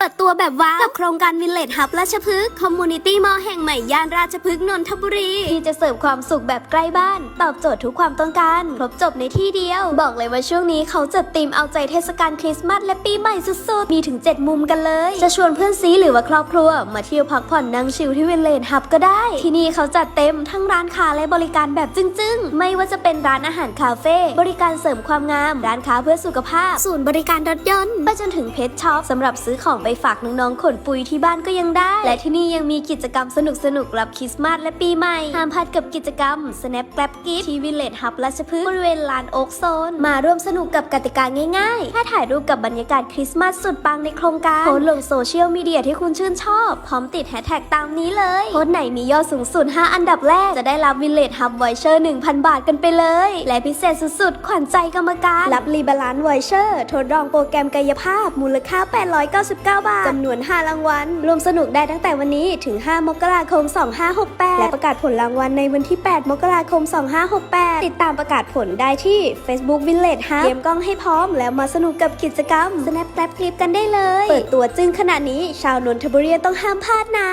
เปิดตัวแบบว้าวกับโครงการวิลเลจฮับราชพฤกษ์คอมมูนิตี้มอลล์แห่งใหม่ย่านราชพฤกษ์นนทบุรี ที่จะเสิร์ฟความสุขแบบใกล้บ้าน ตอบโจทย์ทุกความต้องการ ครบจบในที่เดียว บอกเลยว่าช่วงนี้เขาจัดธีมเอาใจเทศกาลคริสต์มาสและปีใหม่สุดๆ มีถึง 7 มุมกันเลย จะชวนเพื่อนซีหรือว่าครอบครัว มาเที่ยวพักผ่อนนั่งชิลที่วิลเลจฮับก็ได้ ที่นี่เขาจัดเต็มทั้งร้านค้าและบริการแบบจึ้งๆ ไม่ว่าจะเป็นร้านอาหารคาเฟ่บริการเสริมความงาม ร้านค้าเพื่อสุขภาพ ศูนย์บริการรถยนต์ไปจนถึงเพชช็อปสำหรับซื้อของไปฝากน้องๆขนปุยที่บ้านก็ยังได้ และที่นี่ยังมีกิจกรรมสนุกๆรับคริสต์มาสและปีใหม่ ห้ามพลาดกับกิจกรรม Snap Grab Gift ที่วิลเลจฮับราชพฤกษ์บริเวณลานโอ๊กโซน มาร่วมสนุกกับกติกาง่ายๆแค่ถ่ายรูปกับบรรยากาศคริสต์มาสสุดปังในโครงการโพสต์ลงโซเชียลมีเดียที่คุณชื่นชอบ พร้อมติดแฮชแท็กตามนี้เลยโพสไหนมียอดสูงสุด 5 อันดับแรก จะได้รับวิลเลจฮับไวเชอร์1,000 บาทกันไปเลย และพิเศษสุดๆ ขวัญใจกรรมการ รับรีบาลานซ์ไวเชอร์ทดลองโปรแกรมกายภาพมูลค่า 899บาทจำนวน 5 รางวัล รวมสนุกได้ตั้งแต่วันนี้ถึง 5 มกราคม 2568 และประกาศผลรางวัลในวันที่ 8 มกราคม 2568 ติดตามประกาศผลได้ที่ Facebook Village Hub เตรียมกล้องให้พร้อมแล้วมาสนุกกับกิจกรรม Snap Grab Clip กันได้เลย เปิดตัวจึ้งขนาดนี้ชาวนนทบุรีต้องห้ามพลาดนะ